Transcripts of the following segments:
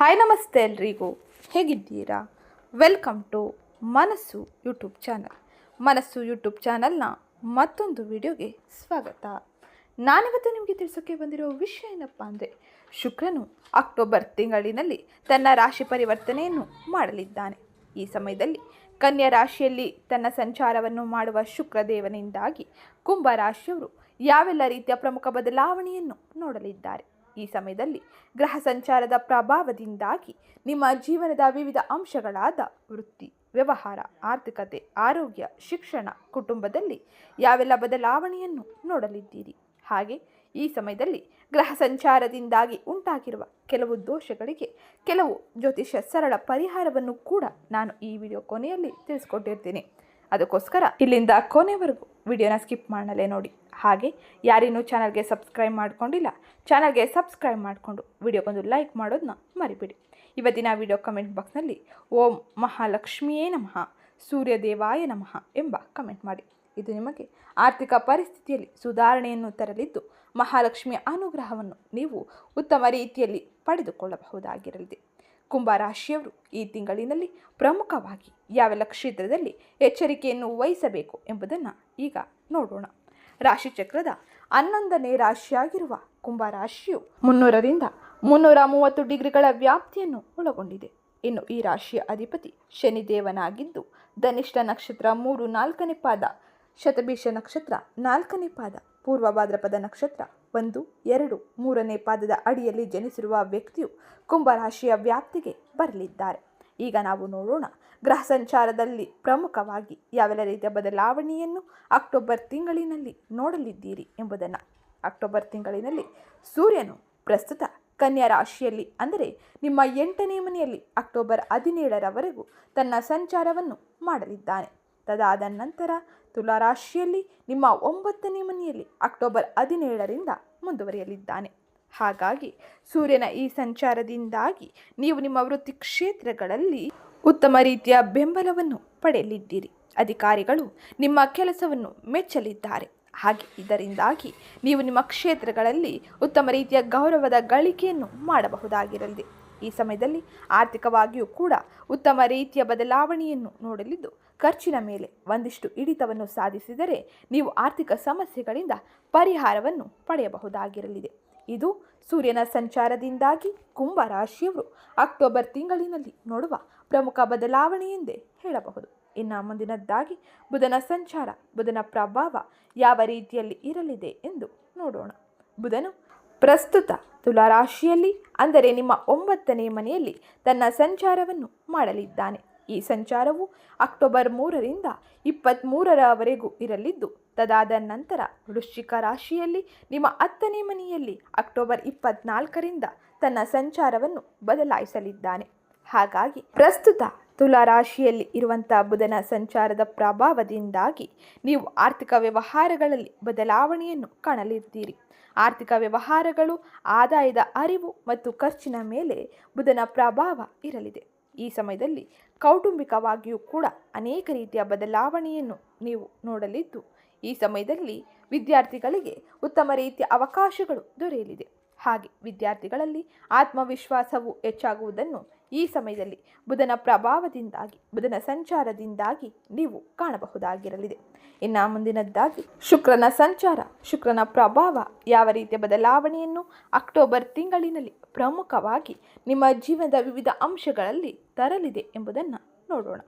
Hi ನಮಸ್ತೆ ಎಲ್ರಿಗೂ. ಹೇಗಿದ್ದೀರಾ? Welcome to Manasu YouTube channel. Manasu YouTube ಚಾನಲ್ನ ಮತ್ತೊಂದು ವಿಡಿಯೋಗೆ ಸ್ವಾಗತ. ನಾನಿವತ್ತು ನಿಮಗೆ ತಿಳಿಸೋಕ್ಕೆ ಬಂದಿರೋ ವಿಷಯ ಏನಪ್ಪ ಅಂದರೆ, ಶುಕ್ರನು ಅಕ್ಟೋಬರ್ ತಿಂಗಳಿನಲ್ಲಿ ತನ್ನ ರಾಶಿ ಪರಿವರ್ತನೆಯನ್ನು ಮಾಡಲಿದ್ದಾನೆ. ಈ ಸಮಯದಲ್ಲಿ ಕನ್ಯಾ ರಾಶಿಯಲ್ಲಿ ತನ್ನ ಸಂಚಾರವನ್ನು ಮಾಡುವ ಶುಕ್ರದೇವನಿಂದಾಗಿ ಕುಂಭ ರಾಶಿಯವರು ಯಾವೆಲ್ಲ ರೀತಿಯ ಪ್ರಮುಖ ಬದಲಾವಣೆಯನ್ನು ನೋಡಲಿದ್ದಾರೆ? ಈ ಸಮಯದಲ್ಲಿ ಗ್ರಹ ಸಂಚಾರದ ಪ್ರಭಾವದಿಂದಾಗಿ ನಿಮ್ಮ ಜೀವನದ ವಿವಿಧ ಅಂಶಗಳಾದ ವೃತ್ತಿ, ವ್ಯವಹಾರ, ಆರ್ಥಿಕತೆ, ಆರೋಗ್ಯ, ಶಿಕ್ಷಣ, ಕುಟುಂಬದಲ್ಲಿ ಯಾವೆಲ್ಲ ಬದಲಾವಣೆಯನ್ನು ನೋಡಲಿದ್ದೀರಿ? ಹಾಗೆ ಈ ಸಮಯದಲ್ಲಿ ಗ್ರಹ ಸಂಚಾರದಿಂದಾಗಿ ಉಂಟಾಗಿರುವ ಕೆಲವು ದೋಷಗಳಿಗೆ ಕೆಲವು ಜ್ಯೋತಿಷ್ಯ ಸರಳ ಪರಿಹಾರವನ್ನು ಕೂಡ ನಾನು ಈ ವಿಡಿಯೋ ಕೊನೆಯಲ್ಲಿ ತಿಳಿಸ್ಕೊಟ್ಟಿರ್ತೀನಿ. ಅದಕ್ಕೋಸ್ಕರ ಇಲ್ಲಿಂದ ಕೊನೆವರೆಗೂ ವಿಡಿಯೋನ ಸ್ಕಿಪ್ ಮಾಡಲೇ ನೋಡಿ. ಹಾಗೆ ಯಾರಿನ್ನೂ ಚಾನಲ್ಗೆ ಸಬ್ಸ್ಕ್ರೈಬ್ ಮಾಡ್ಕೊಂಡಿಲ್ಲ, ಚಾನಲ್ಗೆ ಸಬ್ಸ್ಕ್ರೈಬ್ ಮಾಡಿಕೊಂಡು ವಿಡಿಯೋಗೊಂದು ಲೈಕ್ ಮಾಡೋದನ್ನ ಮರಿಬೇಡಿ. ಇವತ್ತಿನ ವಿಡಿಯೋ ಕಮೆಂಟ್ ಬಾಕ್ಸ್ನಲ್ಲಿ ಓಂ ಮಹಾಲಕ್ಷ್ಮಿಯೇ ನಮಃ, ಸೂರ್ಯದೇವಾಯ ನಮಃ ಎಂಬ ಕಮೆಂಟ್ ಮಾಡಿ. ಇದು ನಿಮಗೆ ಆರ್ಥಿಕ ಪರಿಸ್ಥಿತಿಯಲ್ಲಿ ಸುಧಾರಣೆಯನ್ನು ತರಲಿದ್ದು, ಮಹಾಲಕ್ಷ್ಮಿಯ ಅನುಗ್ರಹವನ್ನು ನೀವು ಉತ್ತಮ ರೀತಿಯಲ್ಲಿ ಪಡೆದುಕೊಳ್ಳಬಹುದಾಗಿರಲಿದೆ. ಕುಂಭ ರಾಶಿಯವರು ಈ ತಿಂಗಳಿನಲ್ಲಿ ಪ್ರಮುಖವಾಗಿ ಯಾವೆಲ್ಲ ಕ್ಷೇತ್ರದಲ್ಲಿ ಎಚ್ಚರಿಕೆಯನ್ನು ವಹಿಸಬೇಕು ಎಂಬುದನ್ನು ಈಗ ನೋಡೋಣ. ರಾಶಿಚಕ್ರದ ಹನ್ನೊಂದನೇ ರಾಶಿಯಾಗಿರುವ ಕುಂಭ ರಾಶಿಯು ಮುನ್ನೂರರಿಂದ ಮುನ್ನೂರ ಮೂವತ್ತು ಡಿಗ್ರಿಗಳ ವ್ಯಾಪ್ತಿಯನ್ನು ಒಳಗೊಂಡಿದೆ. ಇನ್ನು ಈ ರಾಶಿಯ ಅಧಿಪತಿ ಶನಿದೇವನಾಗಿದ್ದು, ಧನಿಷ್ಠ ನಕ್ಷತ್ರ ಮೂರು ನಾಲ್ಕನೇ ಪಾದ, ಶತಭೀಷ ನಕ್ಷತ್ರ ನಾಲ್ಕನೇ ಪಾದ, ಪೂರ್ವ ಭಾದ್ರಪದ ನಕ್ಷತ್ರ ಒಂದು, ಎರಡು, ಮೂರನೇ ಪಾದದ ಅಡಿಯಲ್ಲಿ ಜನಿಸಿರುವ ವ್ಯಕ್ತಿಯು ಕುಂಭರಾಶಿಯ ವ್ಯಾಪ್ತಿಗೆ ಬರಲಿದ್ದಾರೆ. ಈಗ ನಾವು ನೋಡೋಣ. ಗ್ರಹ ಸಂಚಾರದಲ್ಲಿ ಪ್ರಮುಖವಾಗಿ ಯಾವೆಲ್ಲ ರೀತಿಯ ಬದಲಾವಣೆಯನ್ನು ಅಕ್ಟೋಬರ್ ತಿಂಗಳಿನಲ್ಲಿ ನೋಡಲಿದ್ದೀರಿ ಎಂಬುದನ್ನು. ಅಕ್ಟೋಬರ್ ತಿಂಗಳಿನಲ್ಲಿ ಸೂರ್ಯನು ಪ್ರಸ್ತುತ ಕನ್ಯಾ ರಾಶಿಯಲ್ಲಿ, ಅಂದರೆ ನಿಮ್ಮ ಎಂಟನೇ ಮನೆಯಲ್ಲಿ ಅಕ್ಟೋಬರ್ ಹದಿನೇಳರವರೆಗೂ ತನ್ನ ಸಂಚಾರವನ್ನು ಮಾಡಲಿದ್ದಾನೆ. ತದಾದ ನಂತರ ತುಲಾ ರಾಶಿಯಲ್ಲಿ ನಿಮ್ಮ ಒಂಬತ್ತನೇ ಮನೆಯಲ್ಲಿ ಅಕ್ಟೋಬರ್ ಹದಿನೇಳರಿಂದ ಮುಂದುವರಿಯಲಿದ್ದಾನೆ. ಹಾಗಾಗಿ ಸೂರ್ಯನ ಈ ಸಂಚಾರದಿಂದಾಗಿ ನೀವು ನಿಮ್ಮ ವೃತ್ತಿ ಕ್ಷೇತ್ರಗಳಲ್ಲಿ ಉತ್ತಮ ರೀತಿಯ ಬೆಂಬಲವನ್ನು ಪಡೆಯಲಿದ್ದೀರಿ. ಅಧಿಕಾರಿಗಳು ನಿಮ್ಮ ಕೆಲಸವನ್ನು ಮೆಚ್ಚಲಿದ್ದಾರೆ. ಹಾಗೆ ಇದರಿಂದಾಗಿ ನೀವು ನಿಮ್ಮ ಕ್ಷೇತ್ರಗಳಲ್ಲಿ ಉತ್ತಮ ರೀತಿಯ ಗೌರವದ ಗಳಿಕೆಯನ್ನು ಮಾಡಬಹುದಾಗಿರಲಿದೆ. ಈ ಸಮಯದಲ್ಲಿ ಆರ್ಥಿಕವಾಗಿಯೂ ಕೂಡ ಉತ್ತಮ ರೀತಿಯ ಬದಲಾವಣೆಯನ್ನು ನೋಡಲಿದ್ದು, ಖರ್ಚಿನ ಮೇಲೆ ಒಂದಿಷ್ಟು ಹಿಡಿತವನ್ನು ಸಾಧಿಸಿದರೆ ನೀವು ಆರ್ಥಿಕ ಸಮಸ್ಯೆಗಳಿಂದ ಪರಿಹಾರವನ್ನು ಪಡೆಯಬಹುದಾಗಿರಲಿದೆ. ಇದು ಸೂರ್ಯನ ಸಂಚಾರದಿಂದಾಗಿ ಕುಂಭ ರಾಶಿಯವರು ಅಕ್ಟೋಬರ್ ತಿಂಗಳಿನಲ್ಲಿ ನೋಡುವ ಪ್ರಮುಖ ಬದಲಾವಣೆ ಎಂದೇ ಹೇಳಬಹುದು. ಇನ್ನು ಮುಂದಿನದ್ದಾಗಿ ಬುಧನ ಸಂಚಾರ, ಬುಧನ ಪ್ರಭಾವ ಯಾವ ರೀತಿಯಲ್ಲಿ ಇರಲಿದೆ ಎಂದು ನೋಡೋಣ. ಬುಧನು ಪ್ರಸ್ತುತ ತುಲಾರಾಶಿಯಲ್ಲಿ, ಅಂದರೆ ನಿಮ್ಮ ಒಂಬತ್ತನೇ ಮನೆಯಲ್ಲಿ ತನ್ನ ಸಂಚಾರವನ್ನು ಮಾಡಲಿದ್ದಾನೆ. ಈ ಸಂಚಾರವು ಅಕ್ಟೋಬರ್ ಮೂರರಿಂದ ಇಪ್ಪತ್ತ್ಮೂರರವರೆಗೂ ಇರಲಿದ್ದು, ತದಾದ ನಂತರ ವೃಶ್ಚಿಕ ರಾಶಿಯಲ್ಲಿ ನಿಮ್ಮ ಹತ್ತನೇ ಮನೆಯಲ್ಲಿ ಅಕ್ಟೋಬರ್ ಇಪ್ಪತ್ನಾಲ್ಕರಿಂದ ತನ್ನ ಸಂಚಾರವನ್ನು ಬದಲಾಯಿಸಲಿದ್ದಾನೆ. ಹಾಗಾಗಿ ಪ್ರಸ್ತುತ ತುಲಾ ರಾಶಿಯಲ್ಲಿ ಇರುವಂಥ ಬುಧನ ಸಂಚಾರದ ಪ್ರಭಾವದಿಂದಾಗಿ ನೀವು ಆರ್ಥಿಕ ವ್ಯವಹಾರಗಳಲ್ಲಿ ಬದಲಾವಣೆಯನ್ನು ಕಾಣಲಿದ್ದೀರಿ. ಆರ್ಥಿಕ ವ್ಯವಹಾರಗಳು, ಆದಾಯದ ಅರಿವು ಮತ್ತು ಖರ್ಚಿನ ಮೇಲೆ ಬುಧನ ಪ್ರಭಾವ ಇರಲಿದೆ. ಈ ಸಮಯದಲ್ಲಿ ಕೌಟುಂಬಿಕವಾಗಿಯೂ ಕೂಡ ಅನೇಕ ರೀತಿಯ ಬದಲಾವಣೆಯನ್ನು ನೀವು ನೋಡಲಿದ್ದು, ಈ ಸಮಯದಲ್ಲಿ ವಿದ್ಯಾರ್ಥಿಗಳಿಗೆ ಉತ್ತಮ ರೀತಿಯ ಅವಕಾಶಗಳು ದೊರೆಯಲಿದೆ. ಹಾಗೆ ವಿದ್ಯಾರ್ಥಿಗಳಲ್ಲಿ ಆತ್ಮವಿಶ್ವಾಸವು ಹೆಚ್ಚಾಗುವುದನ್ನು ಈ ಸಮಯದಲ್ಲಿ ಬುಧನ ಪ್ರಭಾವದಿಂದಾಗಿ, ಬುಧನ ಸಂಚಾರದಿಂದಾಗಿ ನೀವು ಕಾಣಬಹುದಾಗಿರಲಿದೆ. ಇನ್ನು ಮುಂದಿನದ್ದಾಗಿ ಶುಕ್ರನ ಸಂಚಾರ, ಶುಕ್ರನ ಪ್ರಭಾವ ಯಾವ ರೀತಿಯ ಬದಲಾವಣೆಯನ್ನು ಅಕ್ಟೋಬರ್ ತಿಂಗಳಿನಲ್ಲಿ ಪ್ರಮುಖವಾಗಿ ನಿಮ್ಮ ಜೀವನದ ವಿವಿಧ ಅಂಶಗಳಲ್ಲಿ ತರಲಿದೆ ಎಂಬುದನ್ನು ನೋಡೋಣ.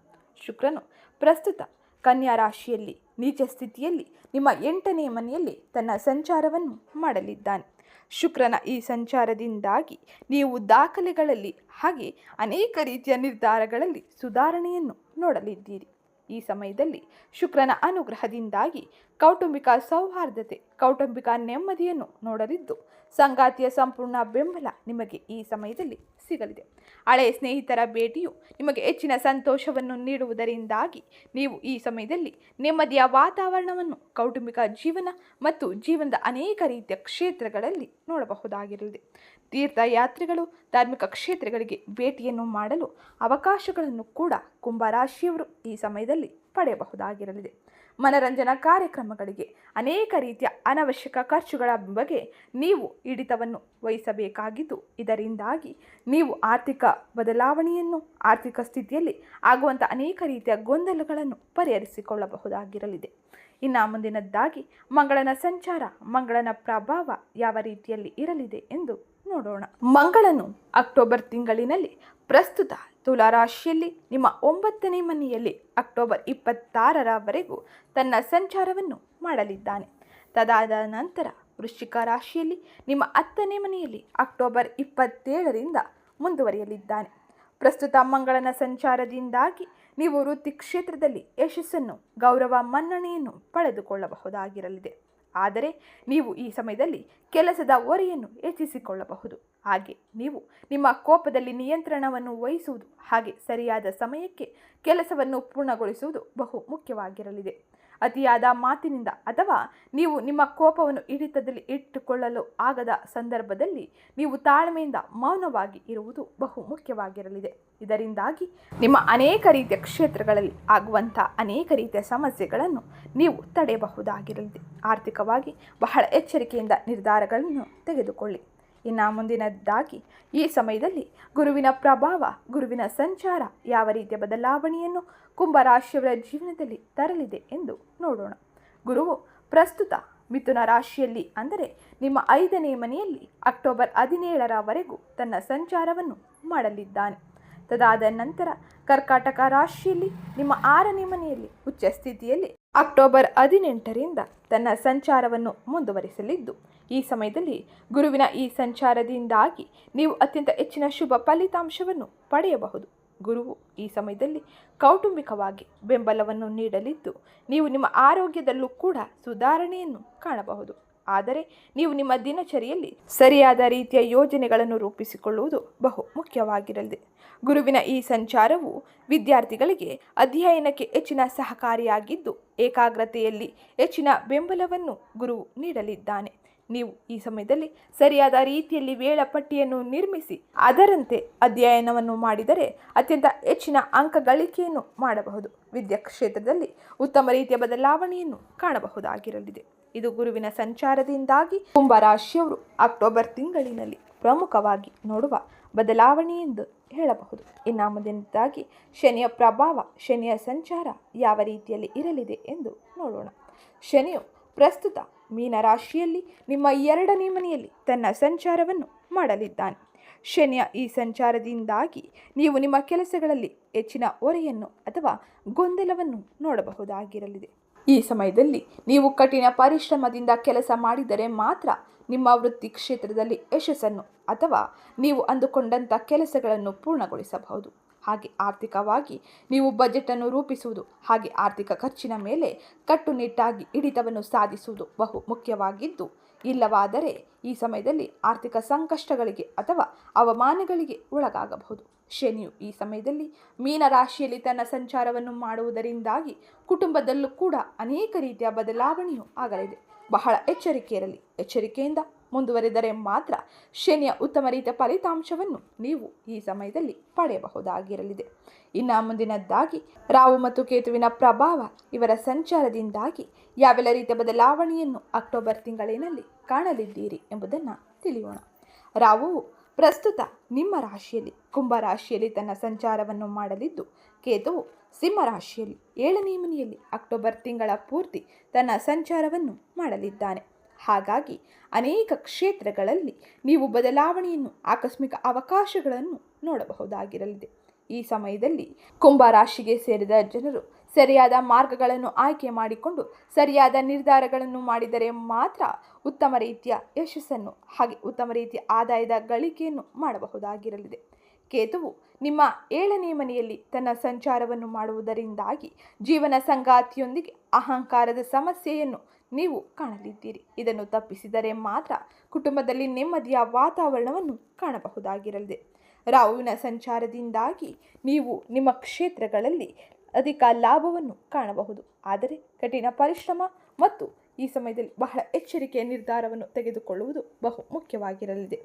ಶುಕ್ರನು ಪ್ರಸ್ತುತ ಕನ್ಯಾ ರಾಶಿಯಲ್ಲಿ ನೀಚ ಸ್ಥಿತಿಯಲ್ಲಿ ನಿಮ್ಮ ಎಂಟನೇ ಮನೆಯಲ್ಲಿ ತನ್ನ ಸಂಚಾರವನ್ನು ಮಾಡಲಿದ್ದಾನೆ. ಶುಕ್ರನ ಈ ಸಂಚಾರದಿಂದಾಗಿ ನೀವು ದಾಖಲೆಗಳಲ್ಲಿ ಹಾಗೆ ಅನೇಕ ರೀತಿಯ ನಿರ್ಧಾರಗಳಲ್ಲಿ ಸುಧಾರಣೆಯನ್ನು ನೋಡಲಿದ್ದೀರಿ. ಈ ಸಮಯದಲ್ಲಿ ಶುಕ್ರನ ಅನುಗ್ರಹದಿಂದಾಗಿ ಕೌಟುಂಬಿಕ ಸೌಹಾರ್ದತೆ, ಕೌಟುಂಬಿಕ ನೆಮ್ಮದಿಯನ್ನು ನೋಡಲಿದ್ದು ಸಂಗಾತಿಯ ಸಂಪೂರ್ಣ ಬೆಂಬಲ ನಿಮಗೆ ಈ ಸಮಯದಲ್ಲಿ ಸಿಗಲಿದೆ. ಹಳೆಯ ಸ್ನೇಹಿತರ ಭೇಟಿಯು ನಿಮಗೆ ಹೆಚ್ಚಿನ ಸಂತೋಷವನ್ನು ನೀಡುವುದರಿಂದಾಗಿ ನೀವು ಈ ಸಮಯದಲ್ಲಿ ನೆಮ್ಮದಿಯ ವಾತಾವರಣವನ್ನು, ಕೌಟುಂಬಿಕ ಜೀವನ ಮತ್ತು ಜೀವನದ ಅನೇಕ ರೀತಿಯ ಕ್ಷೇತ್ರಗಳಲ್ಲಿ ನೋಡಬಹುದಾಗಿರಲಿದೆ ತೀರ್ಥಯಾತ್ರಿಗಳು ಧಾರ್ಮಿಕ ಕ್ಷೇತ್ರಗಳಿಗೆ ಭೇಟಿಯನ್ನು ಮಾಡಲು ಅವಕಾಶಗಳನ್ನು ಕೂಡ ಕುಂಭರಾಶಿಯವರು ಈ ಸಮಯದಲ್ಲಿ ಪಡೆಯಬಹುದಾಗಿರಲಿದೆ ಮನರಂಜನಾ ಕಾರ್ಯಕ್ರಮಗಳಿಗೆ ಅನೇಕ ರೀತಿಯ ಅನವಶ್ಯಕ ಖರ್ಚುಗಳ ಬಗ್ಗೆ ನೀವು ಹಿಡಿತವನ್ನು ವಹಿಸಬೇಕಾಗಿದ್ದು, ಇದರಿಂದಾಗಿ ನೀವು ಆರ್ಥಿಕ ಬದಲಾವಣೆಯನ್ನು, ಆರ್ಥಿಕ ಸ್ಥಿತಿಯಲ್ಲಿ ಆಗುವಂಥ ಅನೇಕ ರೀತಿಯ ಗೊಂದಲಗಳನ್ನು ಪರಿಹರಿಸಿಕೊಳ್ಳಬಹುದಾಗಿರಲಿದೆ. ಇನ್ನು ಮುಂದಿನದ್ದಾಗಿ, ಮಂಗಳನ ಸಂಚಾರ, ಮಂಗಳನ ಪ್ರಭಾವ ಯಾವ ರೀತಿಯಲ್ಲಿ ಇರಲಿದೆ ಎಂದು ನೋಡೋಣ. ಮಂಗಳನು ಅಕ್ಟೋಬರ್ ತಿಂಗಳಿನಲ್ಲಿ ಪ್ರಸ್ತುತ ತುಲಾರಾಶಿಯಲ್ಲಿ ನಿಮ್ಮ ಒಂಬತ್ತನೇ ಮನೆಯಲ್ಲಿ ಅಕ್ಟೋಬರ್ ಇಪ್ಪತ್ತಾರರವರೆಗೂ ತನ್ನ ಸಂಚಾರವನ್ನು ಮಾಡಲಿದ್ದಾನೆ. ತದಾದ ನಂತರ ವೃಶ್ಚಿಕ ರಾಶಿಯಲ್ಲಿ ನಿಮ್ಮ ಹತ್ತನೇ ಮನೆಯಲ್ಲಿ ಅಕ್ಟೋಬರ್ ಇಪ್ಪತ್ತೇಳರಿಂದ ಮುಂದುವರಿಯಲಿದ್ದಾನೆ. ಪ್ರಸ್ತುತ ಮಂಗಳನ ಸಂಚಾರದಿಂದಾಗಿ ನೀವು ವೃತ್ತಿ ಕ್ಷೇತ್ರದಲ್ಲಿ ಯಶಸ್ಸನ್ನು, ಗೌರವ ಮನ್ನಣೆಯನ್ನು ಪಡೆದುಕೊಳ್ಳಬಹುದಾಗಿರಲಿದೆ. ಆದರೆ ನೀವು ಈ ಸಮಯದಲ್ಲಿ ಕೆಲಸದ ಹೊರೆಯನ್ನು ಹೆಚ್ಚಿಸಿಕೊಳ್ಳಬಹುದು. ಹಾಗೆ ನೀವು ನಿಮ್ಮ ಕೋಪದಲ್ಲಿ ನಿಯಂತ್ರಣವನ್ನು ವಹಿಸುವುದು ಹಾಗೆ ಸರಿಯಾದ ಸಮಯಕ್ಕೆ ಕೆಲಸವನ್ನು ಪೂರ್ಣಗೊಳಿಸುವುದು ಬಹು ಮುಖ್ಯವಾಗಿರಲಿದೆ. ಅತಿಯಾದ ಮಾತಿನಿಂದ ಅಥವಾ ನೀವು ನಿಮ್ಮ ಕೋಪವನ್ನು ಹಿಡಿತದಲ್ಲಿ ಇಟ್ಟುಕೊಳ್ಳಲು ಆಗದ ಸಂದರ್ಭದಲ್ಲಿ ನೀವು ತಾಳ್ಮೆಯಿಂದ ಮೌನವಾಗಿ ಇರುವುದು ಬಹು ಮುಖ್ಯವಾಗಿರಲಿದೆ. ಇದರಿಂದಾಗಿ ನಿಮ್ಮ ಅನೇಕ ರೀತಿಯ ಕ್ಷೇತ್ರಗಳಲ್ಲಿ ಆಗುವಂಥ ಅನೇಕ ರೀತಿಯ ಸಮಸ್ಯೆಗಳನ್ನು ನೀವು ತಡೆಯಬಹುದಾಗಿರಲಿದೆ. ಆರ್ಥಿಕವಾಗಿ ಬಹಳ ಎಚ್ಚರಿಕೆಯಿಂದ ನಿರ್ಧಾರಗಳನ್ನು ತೆಗೆದುಕೊಳ್ಳಿ. ಇನ್ನು ಮುಂದಿನದ್ದಾಗಿ ಈ ಸಮಯದಲ್ಲಿ ಗುರುವಿನ ಪ್ರಭಾವ, ಗುರುವಿನ ಸಂಚಾರ ಯಾವ ರೀತಿಯ ಬದಲಾವಣೆಯನ್ನು ಕುಂಭರಾಶಿಯವರ ಜೀವನದಲ್ಲಿ ತರಲಿದೆ ಎಂದು ನೋಡೋಣ. ಗುರುವು, ಪ್ರಸ್ತುತ ಮಿಥುನ ರಾಶಿಯಲ್ಲಿ ಅಂದರೆ ನಿಮ್ಮ ಐದನೇ ಮನೆಯಲ್ಲಿ ಅಕ್ಟೋಬರ್ ಹದಿನೇಳರವರೆಗೂ ತನ್ನ ಸಂಚಾರವನ್ನು ಮಾಡಲಿದ್ದಾನೆ. ತದಾದ ನಂತರ ಕರ್ಕಾಟಕ ರಾಶಿಯಲ್ಲಿ ನಿಮ್ಮ ಆರನೇ ಮನೆಯಲ್ಲಿ ಉಚ್ಚ ಸ್ಥಿತಿಯಲ್ಲಿ ಅಕ್ಟೋಬರ್ ಹದಿನೆಂಟರಿಂದ ತನ್ನ ಸಂಚಾರವನ್ನು ಮುಂದುವರಿಸಲಿದ್ದು ಈ ಸಮಯದಲ್ಲಿ ಗುರುವಿನ ಈ ಸಂಚಾರದಿಂದಾಗಿ ನೀವು ಅತ್ಯಂತ ಹೆಚ್ಚಿನ ಶುಭ ಫಲಿತಾಂಶವನ್ನು ಪಡೆಯಬಹುದು. ಗುರುವು ಈ ಸಮಯದಲ್ಲಿ ಕೌಟುಂಬಿಕವಾಗಿ ಬೆಂಬಲವನ್ನು ನೀಡಲಿದ್ದು, ನೀವು ನಿಮ್ಮ ಆರೋಗ್ಯದಲ್ಲೂ ಕೂಡ ಸುಧಾರಣೆಯನ್ನು ಕಾಣಬಹುದು. ಆದರೆ ನೀವು ನಿಮ್ಮ ದಿನಚರಿಯಲ್ಲಿ ಸರಿಯಾದ ರೀತಿಯ ಯೋಜನೆಗಳನ್ನು ರೂಪಿಸಿಕೊಳ್ಳುವುದು ಬಹು ಮುಖ್ಯವಾಗಿರಲಿದೆ. ಗುರುವಿನ ಈ ಸಂಚಾರವು ವಿದ್ಯಾರ್ಥಿಗಳಿಗೆ ಅಧ್ಯಯನಕ್ಕೆ ಹೆಚ್ಚಿನ ಸಹಕಾರಿಯಾಗಿದ್ದು, ಏಕಾಗ್ರತೆಯಲ್ಲಿ ಹೆಚ್ಚಿನ ಬೆಂಬಲವನ್ನು ಗುರು ನೀಡಲಿದ್ದಾನೆ. ನೀವು ಈ ಸಮಯದಲ್ಲಿ ಸರಿಯಾದ ರೀತಿಯಲ್ಲಿ ವೇಳಾಪಟ್ಟಿಯನ್ನು ನಿರ್ಮಿಸಿ ಅದರಂತೆ ಅಧ್ಯಯನವನ್ನು ಮಾಡಿದರೆ ಅತ್ಯಂತ ಹೆಚ್ಚಿನ ಅಂಕ ಗಳಿಕೆಯನ್ನು ಮಾಡಬಹುದು. ವಿದ್ಯಾ ಕ್ಷೇತ್ರದಲ್ಲಿ ಉತ್ತಮ ರೀತಿಯ ಬದಲಾವಣೆಯನ್ನು ಕಾಣಬಹುದಾಗಿರಲಿದೆ. ಇದು ಗುರುವಿನ ಸಂಚಾರದಿಂದಾಗಿ ಕುಂಭರಾಶಿಯವರು ಅಕ್ಟೋಬರ್ ತಿಂಗಳಿನಲ್ಲಿ ಪ್ರಮುಖವಾಗಿ ನೋಡುವ ಬದಲಾವಣೆ ಎಂದು ಹೇಳಬಹುದು. ಇನ್ನಾಮದಿಂದಾಗಿ ಶನಿಯ ಪ್ರಭಾವ, ಶನಿಯ ಸಂಚಾರ ಯಾವ ರೀತಿಯಲ್ಲಿ ಇರಲಿದೆ ಎಂದು ನೋಡೋಣ. ಶನಿಯು ಪ್ರಸ್ತುತ ಮೀನರಾಶಿಯಲ್ಲಿ ನಿಮ್ಮ ಎರಡನೇ ಮನೆಯಲ್ಲಿ ತನ್ನ ಸಂಚಾರವನ್ನು ಮಾಡಲಿದ್ದಾನೆ. ಶನಿಯ ಈ ಸಂಚಾರದಿಂದಾಗಿ ನೀವು ನಿಮ್ಮ ಕೆಲಸಗಳಲ್ಲಿ ಹೆಚ್ಚಿನ ಹೊರೆಯನ್ನು ಅಥವಾ ಗೊಂದಲವನ್ನು ನೋಡಬಹುದಾಗಿರಲಿದೆ. ಈ ಸಮಯದಲ್ಲಿ ನೀವು ಕಠಿಣ ಪರಿಶ್ರಮದಿಂದ ಕೆಲಸ ಮಾಡಿದರೆ ಮಾತ್ರ ನಿಮ್ಮ ವೃತ್ತಿ ಕ್ಷೇತ್ರದಲ್ಲಿ ಯಶಸ್ಸನ್ನು ಅಥವಾ ನೀವು ಅಂದುಕೊಂಡಂಥ ಕೆಲಸಗಳನ್ನು ಪೂರ್ಣಗೊಳಿಸಬಹುದು. ಹಾಗೆ ಆರ್ಥಿಕವಾಗಿ ನೀವು ಬಜೆಟನ್ನು ರೂಪಿಸುವುದು, ಹಾಗೆ ಆರ್ಥಿಕ ಖರ್ಚಿನ ಮೇಲೆ ಕಟ್ಟುನಿಟ್ಟಾಗಿ ಹಿಡಿತವನ್ನು ಸಾಧಿಸುವುದು ಬಹು ಮುಖ್ಯವಾಗಿದ್ದು, ಇಲ್ಲವಾದರೆ ಈ ಸಮಯದಲ್ಲಿ ಆರ್ಥಿಕ ಸಂಕಷ್ಟಗಳಿಗೆ ಅಥವಾ ಅವಮಾನಗಳಿಗೆ ಒಳಗಾಗಬಹುದು. ಶನಿಯು ಈ ಸಮಯದಲ್ಲಿ ಮೀನರಾಶಿಯಲ್ಲಿ ತನ್ನ ಸಂಚಾರವನ್ನು ಮಾಡುವುದರಿಂದಾಗಿ ಕುಟುಂಬದಲ್ಲೂ ಕೂಡ ಅನೇಕ ರೀತಿಯ ಬದಲಾವಣೆಯು ಆಗಲಿದೆ. ಬಹಳ ಎಚ್ಚರಿಕೆ ಇರಲಿ ಎಚ್ಚರಿಕೆಯಿಂದ ಮುಂದುವರೆದರೆ ಮಾತ್ರ ಶನಿಯ ಉತ್ತಮ ರೀತಿಯ ಫಲಿತಾಂಶವನ್ನು ನೀವು ಈ ಸಮಯದಲ್ಲಿ ಪಡೆಯಬಹುದಾಗಿರಲಿದೆ. ಇನ್ನು ಮುಂದಿನದ್ದಾಗಿ ರಾವು ಮತ್ತು ಕೇತುವಿನ ಪ್ರಭಾವ ಇವರ ಸಂಚಾರದಿಂದಾಗಿ ಯಾವೆಲ್ಲ ರೀತಿಯ ಬದಲಾವಣೆಯನ್ನು ಅಕ್ಟೋಬರ್ ತಿಂಗಳಿನಲ್ಲಿ ಕಾಣಲಿದ್ದೀರಿ ಎಂಬುದನ್ನು ತಿಳಿಯೋಣ. ರಾಹುವು ಪ್ರಸ್ತುತ ನಿಮ್ಮ ರಾಶಿಯಲ್ಲಿ, ಕುಂಭ ರಾಶಿಯಲ್ಲಿ ತನ್ನ ಸಂಚಾರವನ್ನು ಮಾಡಲಿದ್ದು, ಕೇತುವು ಸಿಂಹ ರಾಶಿಯಲ್ಲಿ, ಏಳನೇ ಮನೆಯಲ್ಲಿ ಅಕ್ಟೋಬರ್ ತಿಂಗಳ ಪೂರ್ತಿ ತನ್ನ ಸಂಚಾರವನ್ನು ಮಾಡಲಿದ್ದಾನೆ. ಹಾಗಾಗಿ ಅನೇಕ ಕ್ಷೇತ್ರಗಳಲ್ಲಿ ನೀವು ಬದಲಾವಣೆಯನ್ನು, ಆಕಸ್ಮಿಕ ಅವಕಾಶಗಳನ್ನು ನೋಡಬಹುದಾಗಿರಲಿದೆ. ಈ ಸಮಯದಲ್ಲಿ ಕುಂಭ ರಾಶಿಗೆ ಸೇರಿದ ಜನರು ಸರಿಯಾದ ಮಾರ್ಗಗಳನ್ನು ಆಯ್ಕೆ ಮಾಡಿಕೊಂಡು ಸರಿಯಾದ ನಿರ್ಧಾರಗಳನ್ನು ಮಾಡಿದರೆ ಮಾತ್ರ ಉತ್ತಮ ರೀತಿಯ ಯಶಸ್ಸನ್ನು, ಹಾಗೆ ಉತ್ತಮ ರೀತಿಯ ಆದಾಯದ ಗಳಿಕೆಯನ್ನು ಮಾಡಬಹುದಾಗಿರಲಿದೆ. ಕೇತುವು ನಿಮ್ಮ ಏಳನೇ ಮನೆಯಲ್ಲಿ ತನ್ನ ಸಂಚಾರವನ್ನು ಮಾಡುವುದರಿಂದಾಗಿ ಜೀವನ ಸಂಗಾತಿಯೊಂದಿಗೆ ಅಹಂಕಾರದ ಸಮಸ್ಯೆಯನ್ನು ನೀವು ಕಾಣಲಿದ್ದೀರಿ. ಇದನ್ನು ತಪ್ಪಿಸಿದರೆ ಮಾತ್ರ ಕುಟುಂಬದಲ್ಲಿ ನೆಮ್ಮದಿಯ ವಾತಾವರಣವನ್ನು ಕಾಣಬಹುದಾಗಿರಲಿದೆ. ರಾಹುವಿನ ಸಂಚಾರದಿಂದಾಗಿ ನೀವು ನಿಮ್ಮ ಕ್ಷೇತ್ರಗಳಲ್ಲಿ ಅಧಿಕ ಲಾಭವನ್ನು ಕಾಣಬಹುದು. ಆದರೆ ಕಠಿಣ ಪರಿಶ್ರಮ ಮತ್ತು ಈ ಸಮಯದಲ್ಲಿ ಬಹಳ ಎಚ್ಚರಿಕೆಯ ನಿರ್ಧಾರವನ್ನು ತೆಗೆದುಕೊಳ್ಳುವುದು ಬಹು ಮುಖ್ಯವಾಗಿರಲಿದೆ.